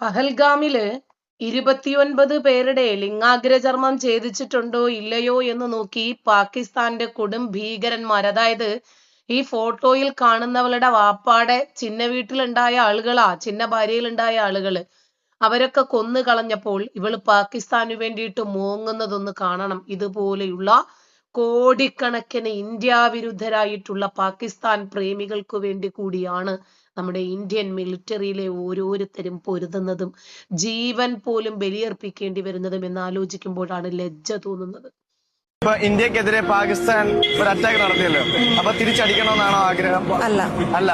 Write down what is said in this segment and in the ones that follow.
പഹൽഗാമിൽ ഇരുപത്തിയൊൻപത് പേരുടെ ലിംഗാഗ്രചർമ്മം ഛേദിച്ചിട്ടുണ്ടോ ഇല്ലയോ എന്ന് നോക്കി പാകിസ്ഥാന്റെ കൊടും ഭീകരന്മാർ. അതായത് ഈ ഫോട്ടോയിൽ കാണുന്നവളുടെ വാപ്പാടെ ചിന്ന വീട്ടിലുണ്ടായ ആളുകളാ ചിന്ന ഭാര്യയിലുണ്ടായ ആളുകൾ. അവരൊക്കെ കൊന്നു കളഞ്ഞപ്പോൾ ഇവൾ പാകിസ്ഥാന് വേണ്ടിയിട്ട് മോങ്ങുന്നതൊന്ന് കാണണം. ഇതുപോലെയുള്ള കോടിക്കണക്കിന് ഇന്ത്യ വിരുദ്ധരായിട്ടുള്ള പാകിസ്ഥാൻ പ്രേമികൾക്ക് വേണ്ടി കൂടിയാണ് നമ്മുടെ ഇന്ത്യൻ മിലിറ്ററിയിലെ ഓരോരുത്തരും പൊരുതുന്നതും ജീവൻ പോലും ബലിയർപ്പിക്കേണ്ടി വരുന്നതും എന്ന് ആലോചിക്കുമ്പോഴാണ് ലജ്ജ തോന്നുന്നത്. ഇപ്പൊ ഇന്ത്യക്കെതിരെ പാകിസ്ഥാൻ ഒരു അറ്റാക്ക് നടത്തിയല്ലോ. അപ്പൊ തിരിച്ചടിക്കണമെന്നാണോ ആഗ്രഹം? അല്ല. അല്ല.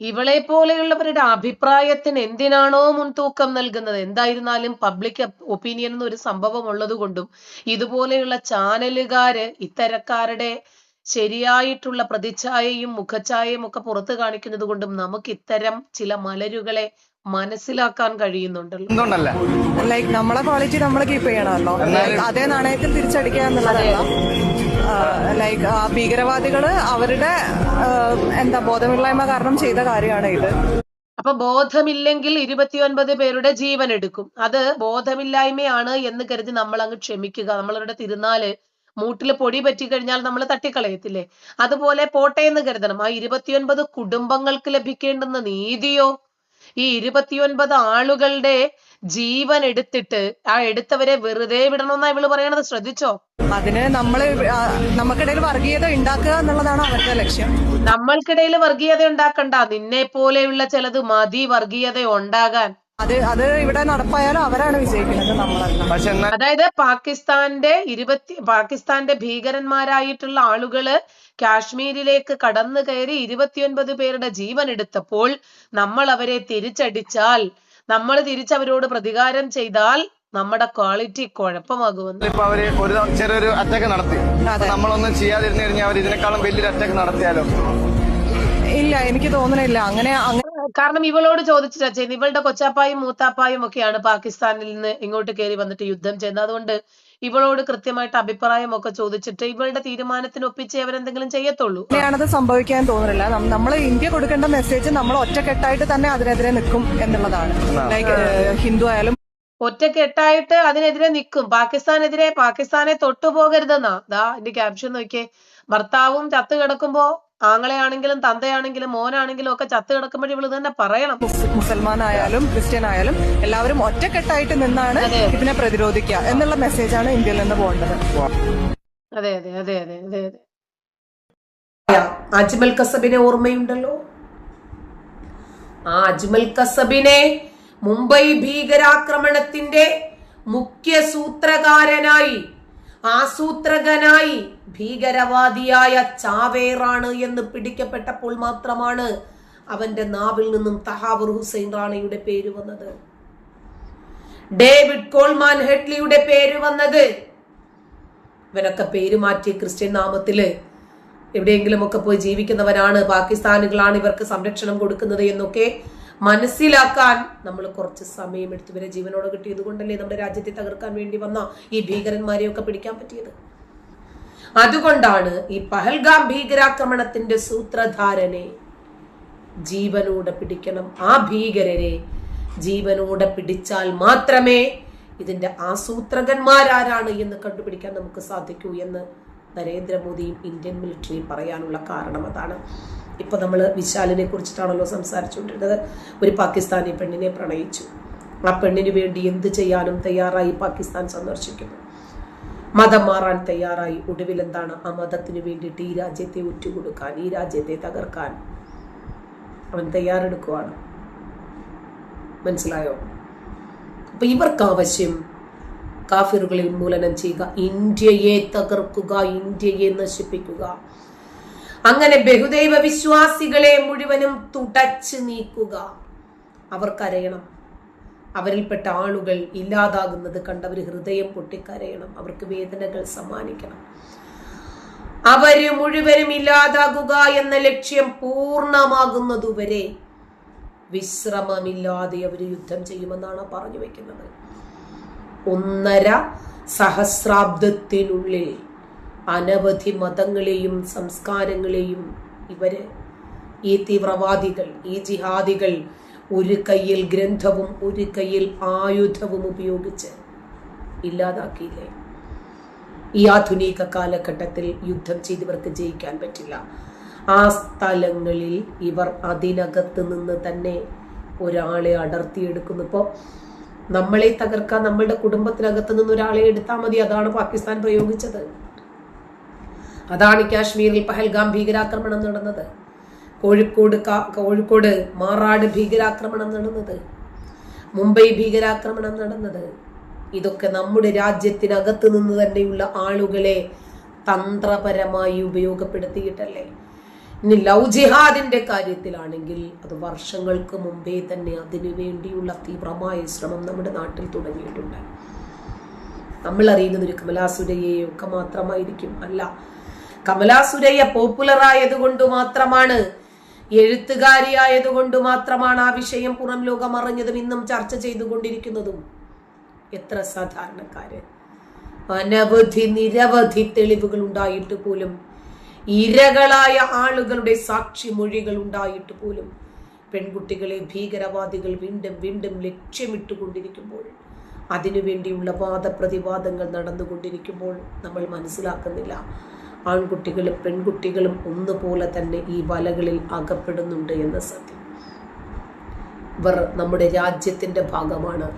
ഇവളെ പോലെയുള്ളവരുടെ അഭിപ്രായത്തിന് എന്തിനാണോ മുൻതൂക്കം നൽകുന്നത്? എന്തായിരുന്നാലും പബ്ലിക് ഒപ്പീനിയൻ എന്നൊരു സംഭവം ഉള്ളത് കൊണ്ടും ഇതുപോലെയുള്ള ചാനലുകാര് ഇത്തരക്കാരുടെ ശരിയായിട്ടുള്ള പ്രതിച്ഛായയും മുഖഛായയും ഒക്കെ പുറത്തു കാണിക്കുന്നത് കൊണ്ടും നമുക്ക് ഇത്തരം ചില മലരുകളെ മനസ്സിലാക്കാൻ കഴിയുന്നുണ്ടല്ലോ. ലൈക്ക് നമ്മളെ ക്വാളിറ്റി നമ്മൾ കീപ്പ് ചെയ്യണമല്ലോ. അതേ നാണയത്തിൽ തിരിച്ചടിക്കുക എന്നുള്ളതല്ല. ലൈക്ക് ഭീകരവാദികൾ അവരുടെ എന്താ ബോധമില്ലായ്മ കാരണം ചെയ്ത കാര്യമാണ് ഇത്. അപ്പൊ ബോധമില്ലെങ്കിൽ ഇരുപത്തിയൊൻപത് പേരുടെ ജീവൻ എടുക്കും. അത് ബോധമില്ലായ്മയാണ് എന്ന് കരുതി നമ്മൾ അങ്ങ് ക്ഷമിക്കുക. നമ്മളുടെ തിരുനാൾ മൂട്ടിൽ പൊടി പറ്റിക്കഴിഞ്ഞാൽ നമ്മൾ തട്ടിക്കളയത്തില്ലേ? അതുപോലെ പോട്ടെ എന്ന് കരുതണം. ആ ഇരുപത്തിയൊൻപത് കുടുംബങ്ങൾക്ക് ലഭിക്കേണ്ടുന്ന നീതിയോ? ഈ ഇരുപത്തിയൊൻപത് ആളുകളുടെ ജീവൻ എടുത്തിട്ട് ആ എടുത്തവരെ വെറുതെ വിടണമെന്നാ ഇവൾ പറയണത്. ശ്രദ്ധിച്ചോ? അതിന് നമ്മൾ നമുക്കിടയിൽ വർഗീയത ഉണ്ടാക്കുക എന്നുള്ളതാണ് അവരുടെ ലക്ഷ്യം. നമ്മൾക്കിടയിൽ വർഗീയത ഉണ്ടാക്കണ്ട. നിന്നെ പോലെയുള്ള ചിലത് മതി വർഗീയത ഉണ്ടാകാൻ. അത് അത് ഇവിടെ നടപ്പായാലും അവരാണ് വിജയിക്കുന്നത് നമ്മളല്ല. അതായത് പാകിസ്ഥാന്റെ ഇരുപത്തി പാകിസ്ഥാന്റെ ഭീകരന്മാരായിട്ടുള്ള ആളുകൾ കാശ്മീരിലേക്ക് കടന്നു കയറി ഇരുപത്തിയൊൻപത് പേരുടെ ജീവൻ എടുത്തപ്പോൾ നമ്മൾ അവരെ തിരിച്ചടിച്ചാൽ നമ്മൾ തിരിച്ചവരോട് പ്രതികാരം ചെയ്താൽ നമ്മുടെ ക്വാളിറ്റി കുഴപ്പമാകുമെന്ന്. ഇപ്പൊ അവർ ഒരു ചെറിയൊരു അറ്റാക്ക് നടത്തി. നമ്മളൊന്നും ചെയ്യാതിരുന്നു കഴിഞ്ഞാൽ അവർ ഇതിനേക്കാളും വലിയൊരു അറ്റാക്ക് നടത്തിയാലോ? ഇല്ല എനിക്ക് തോന്നണില്ല. അങ്ങനെ അങ്ങനെ കാരണം ഇവളോട് ചോദിച്ചിട്ടാ ചെയ്യുന്നത് ഇവളുടെ കൊച്ചാപ്പായും മൂത്താപ്പായും ഒക്കെയാണ് പാകിസ്ഥാനിൽ നിന്ന് ഇങ്ങോട്ട് കയറി വന്നിട്ട് യുദ്ധം ചെയ്യുന്നത്. അതുകൊണ്ട് ഇവളോട് കൃത്യമായിട്ട് അഭിപ്രായം ഒക്കെ ചോദിച്ചിട്ട് ഇവളുടെ തീരുമാനത്തിന് ഒപ്പിച്ച് അവരെന്തെങ്കിലും ചെയ്യത്തുള്ളൂ. അങ്ങനെയാണത് സംഭവിക്കാൻ തോന്നുന്നില്ല നമ്മൾ ഇന്ത്യ കൊടുക്കേണ്ട മെസ്സേജ് നമ്മൾ ഒറ്റക്കെട്ടായിട്ട് തന്നെ അതിനെതിരെ നിൽക്കും എന്നുള്ളതാണ്. ലൈക്ക് ഹിന്ദു ആയാലും ഒറ്റക്കെട്ടായിട്ട് അതിനെതിരെ നിൽക്കും. പാകിസ്ഥാനെതിരെ പാകിസ്ഥാനെ തൊട്ടുപോകരുതെന്നാ. ദാ എന്റെ ക്യാപ്ഷൻ നോക്കിയേ. ഭർത്താവും ചത്തു കിടക്കുമ്പോ ആങ്ങളെയാണെങ്കിലും തന്തയാണെങ്കിലും മോനാണെങ്കിലും ഒക്കെ ചത്ത് കിടക്കുമ്പോൾ ഇവൾ തന്നെ പറയണം. മുസൽമാനായാലും മുസൽമാൻ ആയാലും ക്രിസ്ത്യൻ ആയാലും എല്ലാവരും ഒറ്റക്കെട്ടായിട്ട് നിന്നാണ് ഇതിനെ പ്രതിരോധിക്കുക എന്നുള്ള മെസ്സേജാണ് ഇന്ത്യയിൽ നിന്ന് പോകേണ്ടത്. അതെ അതെ അതെ അതെ അതെ അതെ. അജ്മൽ കസബിനെ ഓർമ്മയുണ്ടല്ലോ? ആ അജ്മൽ കസബിനെ മുംബൈ ഭീകരാക്രമണത്തിന്റെ മുഖ്യ സൂത്രകാരനായി ആസൂത്രകനായി ഭീകരവാദിയായ ചാവേറാണ് എന്ന് പിടിക്കപ്പെട്ടപ്പോൾ മാത്രമാണ് അവന്റെ നാവിൽ നിന്നും തഹാവൂർ ഹുസൈൻ റാണയുടെ പേര് വന്നത്. ഡേവിഡ് കോൾമാൻ ഹെഡ്ലിയുടെ പേര് വന്നത്. ഇവനൊക്കെ പേര് മാറ്റി ക്രിസ്ത്യൻ നാമത്തിൽ എവിടെയെങ്കിലുമൊക്കെ പോയി ജീവിക്കുന്നവരാണ്. പാകിസ്ഥാനുകളാണ് ഇവർക്ക് സംരക്ഷണം കൊടുക്കുന്നത് എന്നൊക്കെ മനസ്സിലാക്കാൻ നമ്മൾ കുറച്ച് സമയം എടുത്തു. ഇവരെ ജീവനോട് കിട്ടിയത് കൊണ്ടല്ലേ നമ്മുടെ രാജ്യത്തെ തകർക്കാൻ വേണ്ടി വന്ന ഈ ഭീകരന്മാരെയൊക്കെ പിടിക്കാൻ പറ്റിയത്. അതുകൊണ്ടാണ് ഈ പഹൽഗാം ഭീകരാക്രമണത്തിന്റെ സൂത്രധാരനെ ജീവനോടെ പിടിക്കണം. ആ ഭീകരരെ ജീവനോടെ പിടിച്ചാൽ മാത്രമേ ഇതിന്റെ ആസൂത്രകന്മാരാരാണ് എന്ന് കണ്ടുപിടിക്കാൻ നമുക്ക് സാധിക്കൂ എന്ന് നരേന്ദ്രമോദിയും ഇന്ത്യൻ മിലിറ്ററിയും പറയാനുള്ള കാരണം അതാണ്. ഇപ്പൊ നമ്മൾ വിശാലിനെ കുറിച്ചിട്ടാണല്ലോ സംസാരിച്ചുകൊണ്ടിരുന്നത്. ഒരു പാകിസ്ഥാനി പെണ്ണിനെ പ്രണയിച്ചു. ആ പെണ്ണിന് വേണ്ടി എന്ത് ചെയ്യാനും തയ്യാറായി പാകിസ്ഥാൻ സന്ദർശിക്കുന്നു. മതം മാറാൻ തയ്യാറായി. ഒടുവിൽ എന്താണ് ആ മതത്തിന് വേണ്ടിയിട്ട് ഈ രാജ്യത്തെ ഉറ്റുകൊടുക്കാൻ ഈ രാജ്യത്തെ തകർക്കാൻ അവൻ തയ്യാറെടുക്കുവാണ്? മനസ്സിലായോ? അപ്പൊ ഇവർക്ക് ആവശ്യം കാഫിറുകളെ ഉന്മൂലനം ചെയ്യുക ഇന്ത്യയെ തകർക്കുക ഇന്ത്യയെ നശിപ്പിക്കുക. അങ്ങനെ ബഹുദൈവ വിശ്വാസികളെ മുഴുവനും തുടച്ചു നീക്കുക. അവർക്കരയണം അവരിൽപ്പെട്ട ആളുകൾ ഇല്ലാതാകുന്നത് കണ്ടവർ ഹൃദയം പൊട്ടിക്കരയണം. അവർക്ക് വേദനകൾ സമ്മാനിക്കണം. അവർ മുഴുവനും ഇല്ലാതാകുക എന്ന ലക്ഷ്യം പൂർണമാകുന്നതുവരെ വിശ്രമമില്ലാതെ അവർ യുദ്ധം ചെയ്യുമെന്നാണ് പറഞ്ഞു വെക്കുന്നത്. ഒന്നര സഹസ്രാബ്ദത്തിനുള്ളിൽ അനവധി മതങ്ങളെയും സംസ്കാരങ്ങളെയും ഇവർ ഈ തീവ്രവാദികൾ ഈ ജിഹാദികൾ ഒരു കയ്യിൽ ഗ്രന്ഥവും ഒരു കയ്യിൽ ആയുധവും ഉപയോഗിച്ച് ഇല്ലാതാക്കിയില്ലേ? ഈ ആധുനിക കാലഘട്ടത്തിൽ യുദ്ധം ചെയ്തവർക്ക് ജയിക്കാൻ പറ്റില്ല. ആ സ്ഥലങ്ങളിൽ ഇവർ അതിനകത്ത് നിന്ന് തന്നെ ഒരാളെ അടർത്തിയെടുക്കുന്നു ഇപ്പോൾ നമ്മളെ തകർക്കാൻ നമ്മളുടെ കുടുംബത്തിനകത്ത് നിന്ന് ഒരാളെ എടുത്താൽ മതി. അതാണ് പാകിസ്ഥാൻ പ്രയോഗിച്ചത്. അതാണ് കാശ്മീരിൽ പഹൽഗാം ഭീകരാക്രമണം നടന്നത്. കോഴിക്കോട് കോഴിക്കോട് മാറാട് ഭീകരാക്രമണം നടന്നത്. മുംബൈ ഭീകരാക്രമണം നടന്നത്. ഇതൊക്കെ നമ്മുടെ രാജ്യത്തിനകത്ത് നിന്ന് തന്നെയുള്ള ആളുകളെ തന്ത്രപരമായി ഉപയോഗപ്പെടുത്തിയിട്ടല്ലേ? ഇനി ലവ് ജിഹാദിന്റെ കാര്യത്തിലാണെങ്കിൽ അത് വർഷങ്ങൾക്ക് മുമ്പേ തന്നെ അതിനു വേണ്ടിയുള്ള തീവ്രമായ ശ്രമം നമ്മുടെ നാട്ടിൽ തുടങ്ങിയിട്ടുണ്ട്. നമ്മൾ അറിയുന്നത് ഒരു കമലാസുരയെയൊക്കെ മാത്രമായിരിക്കും. അല്ല കമലാസുരയ്യ പോപ്പുലർ ആയതുകൊണ്ട് മാത്രമാണ് എഴുത്തുകാരിയായതുകൊണ്ട് മാത്രമാണ് ആ വിഷയം പുറം ലോകം അറിഞ്ഞതും ഇന്നും ചർച്ച ചെയ്തുകൊണ്ടിരിക്കുന്നതും. എത്ര സാധാരണക്കാര്. അനവധി നിരവധി തെളിവുകൾ ഉണ്ടായിട്ട് പോലും ഇരകളായ ആളുകളുടെ സാക്ഷി മൊഴികൾ ഉണ്ടായിട്ട് പോലും പെൺകുട്ടികളെ ഭീകരവാദികൾ വീണ്ടും വീണ്ടും ലക്ഷ്യമിട്ടുകൊണ്ടിരിക്കുമ്പോൾ അതിനുവേണ്ടിയുള്ള വാദപ്രതിവാദങ്ങൾ നടന്നുകൊണ്ടിരിക്കുമ്പോൾ നമ്മൾ മനസ്സിലാക്കുന്നില്ല. ആൺകുട്ടികളും പെൺകുട്ടികളും ഒന്നുപോലെ തന്നെ ഈ വലകളിൽ അകപ്പെടുന്നുണ്ട് എന്ന സത്യം. ഇവർ നമ്മുടെ രാജ്യത്തിന്റെ ഭാഗമാണ്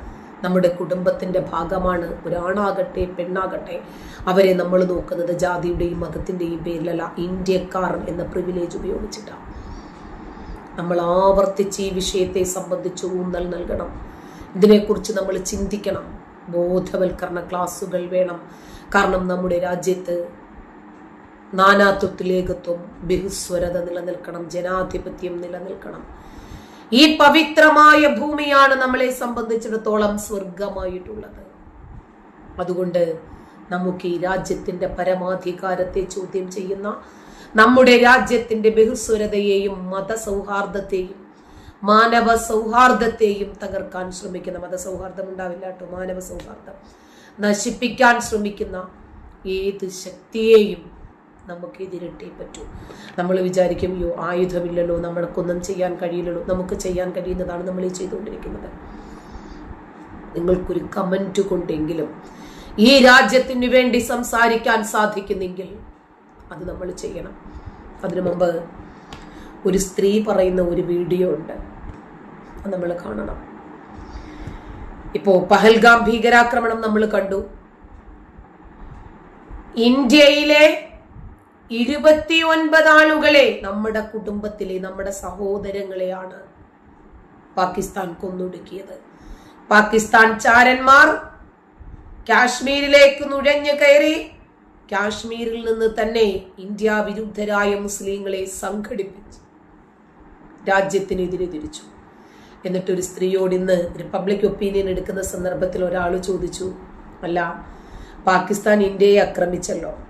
നമ്മുടെ കുടുംബത്തിന്റെ ഭാഗമാണ്. ഒരാണാകട്ടെ പെണ്ണാകട്ടെ അവരെ നമ്മൾ നോക്കുന്നത് ജാതിയുടെയും മതത്തിന്റെയും പേരിലല്ല ഇന്ത്യക്കാർ എന്ന പ്രിവിലേജ് ഉപയോഗിച്ചിട്ടാണ്. നമ്മൾ ആവർത്തിച്ച് ഈ വിഷയത്തെ സംബന്ധിച്ച് ഊന്നൽ നൽകണം. ഇതിനെക്കുറിച്ച് നമ്മൾ ചിന്തിക്കണം. ബോധവൽക്കരണ ക്ലാസ്സുകൾ വേണം. കാരണം നമ്മുടെ രാജ്യത്ത് നാനാത്വത്തിലേകത്വം ബഹുസ്വരത നിലനിൽക്കണം. ജനാധിപത്യം നിലനിൽക്കണം. ഈ പവിത്രമായ ഭൂമിയാണ് നമ്മളെ സംബന്ധിച്ചിടത്തോളം സ്വർഗമായിട്ടുള്ളത് അതുകൊണ്ട് നമുക്ക് ഈ രാജ്യത്തിന്റെ പരമാധികാരത്തെ ചോദ്യം ചെയ്യുന്ന നമ്മുടെ രാജ്യത്തിന്റെ ബഹുസ്വരതയെയും മതസൗഹാർദ്ദത്തെയും മാനവ സൗഹാർദ്ദത്തെയും തകർക്കാൻ ശ്രമിക്കുന്ന മതസൗഹാർദ്ദം ഉണ്ടാവില്ല കേട്ടോ. മാനവ സൗഹാർദ്ദം നശിപ്പിക്കാൻ ശ്രമിക്കുന്ന ഏത് ശക്തിയെയും നമുക്ക് ഇതിരട്ടേ പറ്റൂ. നമ്മൾ വിചാരിക്കും യോ ആയുധമില്ലല്ലോ നമ്മൾക്കൊന്നും ചെയ്യാൻ കഴിയില്ലല്ലോ നമുക്ക് ചെയ്യാൻ കഴിയുന്നതാണ് നമ്മൾ ഈ ചെയ്തുകൊണ്ടിരിക്കുന്നത്. നിങ്ങൾക്കൊരു കമന്റ് കൊണ്ടെങ്കിലും ഈ രാജ്യത്തിന് വേണ്ടി സംസാരിക്കാൻ സാധിക്കുന്നെങ്കിൽ അത് നമ്മൾ ചെയ്യണം. അതിനു മുമ്പ് ഒരു സ്ത്രീ പറയുന്ന ഒരു വീഡിയോ ഉണ്ട്. അത് നമ്മൾ കാണണം. ഇപ്പോ പഹൽഗാം ഭീകരാക്രമണം നമ്മൾ കണ്ടു. ഇന്ത്യയിലെ ഇരുപത്തിയൊൻപത് ആളുകളെ നമ്മുടെ കുടുംബത്തിലെ നമ്മുടെ സഹോദരങ്ങളെയാണ് പാകിസ്ഥാൻ കൊന്നൊടുക്കിയത്. പാകിസ്ഥാൻ ചാരന്മാർ കാശ്മീരിലേക്ക് നുഴഞ്ഞു കയറി കാശ്മീരിൽ നിന്ന് തന്നെ ഇന്ത്യ വിരുദ്ധരായ മുസ്ലിങ്ങളെ സംഘടിപ്പിച്ചു. രാജ്യത്തിനെതിരെ തിരിച്ചു. എന്നിട്ട് ഒരു സ്ത്രീയോട് ഇന്ന് റിപ്പബ്ലിക് ഒപ്പീനിയൻ എടുക്കുന്ന സന്ദർഭത്തിൽ ഒരാൾ ചോദിച്ചു അല്ല പാകിസ്ഥാൻ ഇന്ത്യയെ ആക്രമിച്ചല്ലോ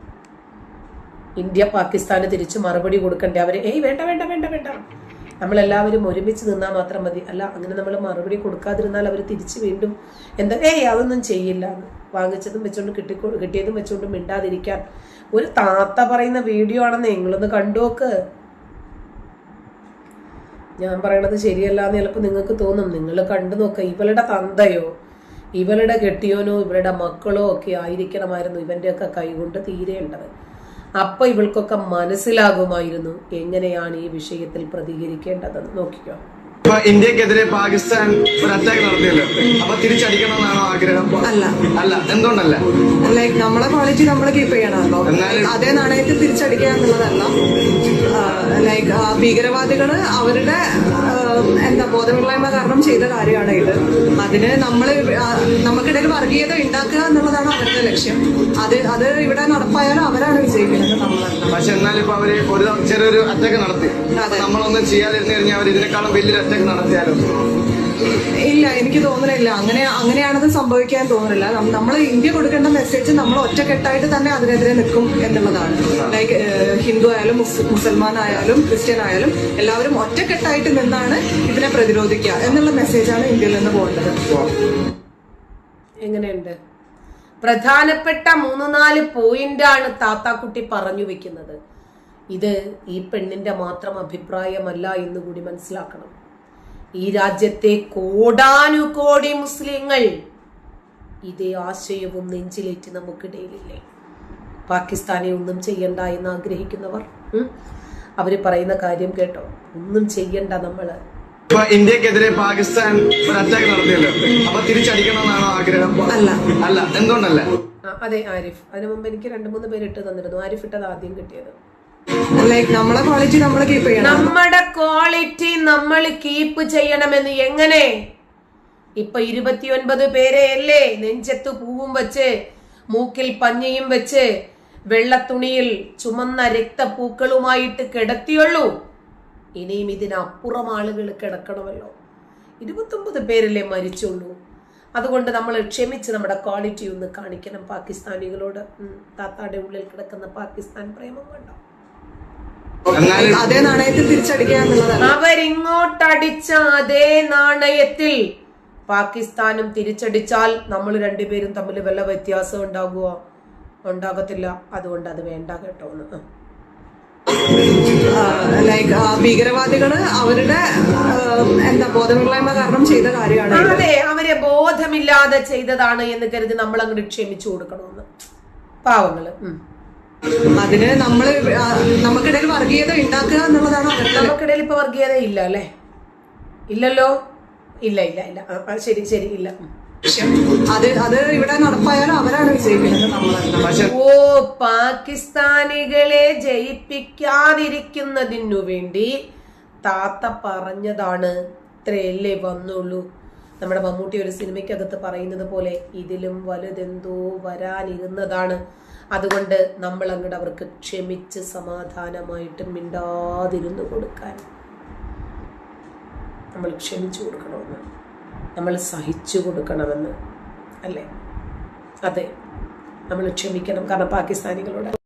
ഇന്ത്യ പാകിസ്ഥാന് തിരിച്ചു മറുപടി കൊടുക്കണ്ടേ? അവർ ഏയ് വേണ്ട വേണ്ട വേണ്ട വേണ്ട. നമ്മളെല്ലാവരും ഒരുമിച്ച് നിന്നാൽ മാത്രം മതി. അല്ല അങ്ങനെ നമ്മൾ മറുപടി കൊടുക്കാതിരുന്നാൽ അവർ തിരിച്ച് വീണ്ടും എന്താ ഏയ് അതൊന്നും ചെയ്യില്ല. വാങ്ങിച്ചതും വെച്ചുകൊണ്ട് കിട്ടി കിട്ടിയതും വെച്ചുകൊണ്ട് മിണ്ടാതിരിക്കാൻ. ഒരു താത്ത പറയുന്ന വീഡിയോ ആണെന്ന് നിങ്ങളൊന്ന് കണ്ടോക്ക് ഞാൻ പറയണത് ശരിയല്ല എന്ന് ചിലപ്പോൾ നിങ്ങൾക്ക് തോന്നും. നിങ്ങൾ കണ്ടു നോക്ക ഇവളുടെ തന്തയോ ഇവളുടെ കെട്ടിയോനോ ഇവളുടെ മക്കളോ ഒക്കെ ആയിരിക്കണമായിരുന്നു ഇവന്റെയൊക്കെ കൈകൊണ്ട് തീരേണ്ടത്. അപ്പൊ ഇവൾക്കൊക്കെ മനസ്സിലാകുമായിരുന്നു എങ്ങനെയാണ് ഈ വിഷയത്തിൽ പ്രതികരിക്കേണ്ടതെന്ന്. നോക്കിക്കോ. ഇപ്പൊ ഇന്ത്യക്കെതിരെ പാകിസ്ഥാൻ ഒരു അറ്റാക്ക് നടത്തിയല്ലോ. അപ്പൊ തിരിച്ചടിക്കണമെന്നാണോ ആഗ്രഹം? അല്ല. അല്ല. എന്തുകൊണ്ടല്ല? ലൈക്ക് നമ്മളെ ക്വാളിറ്റി നമ്മൾ കീപ്പ് ചെയ്യണമല്ലോ അതേ നാണയത്തിൽ തിരിച്ചടിക്കുക എന്നുള്ളതല്ല. ലൈക്ക് ഭീകരവാദികൾ അവരുടെ എന്താ ബോധമില്ലായ്മ കാരണം ചെയ്ത കാര്യമാണ് ഇത്. അതിന് നമ്മൾ നമുക്കിടയിൽ വർഗീയത ഉണ്ടാക്കുക എന്നുള്ളതാണ് അവരുടെ ലക്ഷ്യം. അത് അത് ഇവിടെ നടപ്പായാലും അവരാണ് വിജയിക്കുന്നത് നമ്മളല്ല പക്ഷെ എന്നാലും ഇപ്പൊ അവർ ഒരു ചെറിയൊരു അറ്റാക്ക് നടത്തി. നമ്മളൊന്നും ചെയ്യാതിരുന്നു കഴിഞ്ഞാൽ അവർ ഇതിനേക്കാളും വലിയൊരു അറ്റാക്ക് നടത്തിയാലോ? ഇല്ല എനിക്ക് തോന്നുന്നില്ല. അങ്ങനെ അങ്ങനെയാണത് സംഭവിക്കാൻ തോന്നുന്നില്ല. നമ്മൾ ഇന്ത്യ കൊടുക്കേണ്ട മെസ്സേജ് നമ്മൾ ഒറ്റക്കെട്ടായിട്ട് തന്നെ അതിനെതിരെ നിൽക്കും എന്നുള്ളതാണ്. ലൈക്ക് ഹിന്ദു ആയാലും മുസൽമാൻ ആയാലും ക്രിസ്ത്യൻ ആയാലും എല്ലാവരും ഒറ്റക്കെട്ടായിട്ട് നിന്നാണ് ഇതിനെ പ്രതിരോധിക്കുക എന്നുള്ള മെസ്സേജാണ് ഇന്ത്യയിൽ നിന്ന് പോകേണ്ടത്. എങ്ങനെയുണ്ട്? പ്രധാനപ്പെട്ട മൂന്ന് നാല് പോയിന്റാണ് താത്താക്കുട്ടി പറഞ്ഞു വെക്കുന്നത്. ഇത് ഈ പെണ്ണിന്റെ മാത്രം അഭിപ്രായമല്ല എന്ന് കൂടി മനസ്സിലാക്കണം. ഈ രാജ്യത്തെ കോടാനുകോടി മുസ്ലിങ്ങൾ ഇതേ ആശയവും നെഞ്ചിലേറ്റ് നമുക്കിടയിലില്ലേ പാകിസ്ഥാനെ ഒന്നും ചെയ്യണ്ട എന്ന് ആഗ്രഹിക്കുന്നവർ അവർ അവർ പറയുന്ന കാര്യം കേട്ടോ. ഒന്നും ചെയ്യണ്ട നമ്മൾ. ഇപ്പൊ ഇന്ത്യക്കെതിരെ പാകിസ്ഥാൻ ഒരു അറ്റാക്ക് നടത്തിയല്ലോ. അപ്പൊ തിരിച്ചടിക്കണമെന്നാണോ ആഗ്രഹം? അല്ല. അല്ല. എന്തുകൊണ്ടല്ല? അതെ ആരിഫ്. അതിനു മുമ്പ് എനിക്ക് രണ്ട് മൂന്ന് പേര് ഇട്ട് തന്നിരുന്നു. ആരിഫ് ഇട്ടത് ആദ്യം കിട്ടിയത്. നമ്മുടെ ക്വാളിറ്റി നമ്മൾ കീപ്പ് ചെയ്യണം. നമ്മുടെ ക്വാളിറ്റി നമ്മൾ കീപ്പ് ചെയ്യണമെന്ന് എങ്ങനെ? ഇപ്പൊ ഇരുപത്തിയൊൻപത് പേരെ അല്ലേ? നെഞ്ചത്ത് പൂവും വെച്ച് മൂക്കിൽ പഞ്ഞിയും വെച്ച് വെള്ളത്തുണിയിൽ ചുമന്ന രക്തപൂക്കളുമായിട്ട് കിടത്തിയുള്ളൂ. ഇനിയും ഇതിനപ്പുറം ആളുകൾ കിടക്കണമല്ലോ. ഇരുപത്തൊമ്പത് പേരല്ലേ മരിച്ചുള്ളൂ. അതുകൊണ്ട് നമ്മൾ ക്ഷമിച്ച് നമ്മുടെ ക്വാളിറ്റി ഒന്ന് കാണിക്കണം പാകിസ്ഥാനികളോട്. താത്താടെ ഉള്ളിൽ കിടക്കുന്ന പാകിസ്ഥാൻ പ്രേമം കണ്ടോ? അതേ നാണയത്തിൽ തിരിച്ചടിക്കുക അവരിങ്ങോട്ടടിച്ച അതേ നാണയത്തിൽ പാകിസ്ഥാനും തിരിച്ചടിച്ചാൽ നമ്മൾ രണ്ടുപേരും തമ്മിൽ വല്ല വ്യത്യാസം ഉണ്ടാകുമോ ഉണ്ടാകത്തില്ല. അതുകൊണ്ട് അത് വേണ്ട കേട്ടോ എന്ന്. ലൈക്ക് ഭീകരവാദികൾ അവരുടെ എന്താ ബോധമില്ലായ്മ കാരണം ചെയ്ത കാര്യമാണ് അതെ അവരെ ബോധമില്ലാതെ ചെയ്തതാണ് എന്ന് കരുതി നമ്മൾ അങ്ങോട്ട് ക്ഷമിച്ചു കൊടുക്കണമെന്ന് പാവങ്ങൾ ഉം. അതിന് നമ്മൾ ആ, നമുക്കിടയിൽ വർഗീയത ഉണ്ടാക്കുക എന്നുള്ളതാണ് നമുക്കിടയിൽ ഇപ്പൊ വർഗീയത ഇല്ല അല്ലേ? ഇല്ലല്ലോ? ഇല്ല ഇല്ല ഇല്ല. ശരി ശരി ഇല്ല. അത് അത് ഇവിടെ നടപ്പായാലും അവരാണ് വിജയിക്കുന്നത് ഓ പാകിസ്ഥാനികളെ ജയിപ്പിക്കാതിരിക്കുന്നതിനു വേണ്ടി താത്ത പറഞ്ഞതാണ് ഇത്രയല്ലേ വന്നുള്ളൂ. നമ്മുടെ മമ്മൂട്ടി ഒരു സിനിമയ്ക്കകത്ത് പറയുന്നത് പോലെ ഇതിലും വലുതെന്തോ വരാനിരുന്നതാണ്. അതുകൊണ്ട് നമ്മൾ അങ്ങോട്ട് അവർക്ക് ക്ഷമിച്ച് സമാധാനമായിട്ട് മിണ്ടാതിരുന്നു കൊടുക്കാൻ. നമ്മൾ ക്ഷമിച്ചു കൊടുക്കണമെന്ന്. നമ്മൾ സഹിച്ചു കൊടുക്കണമെന്ന്. അല്ലേ? അതെ. നമ്മൾ ക്ഷമിക്കണം. കാരണം പാകിസ്ഥാനികളോട്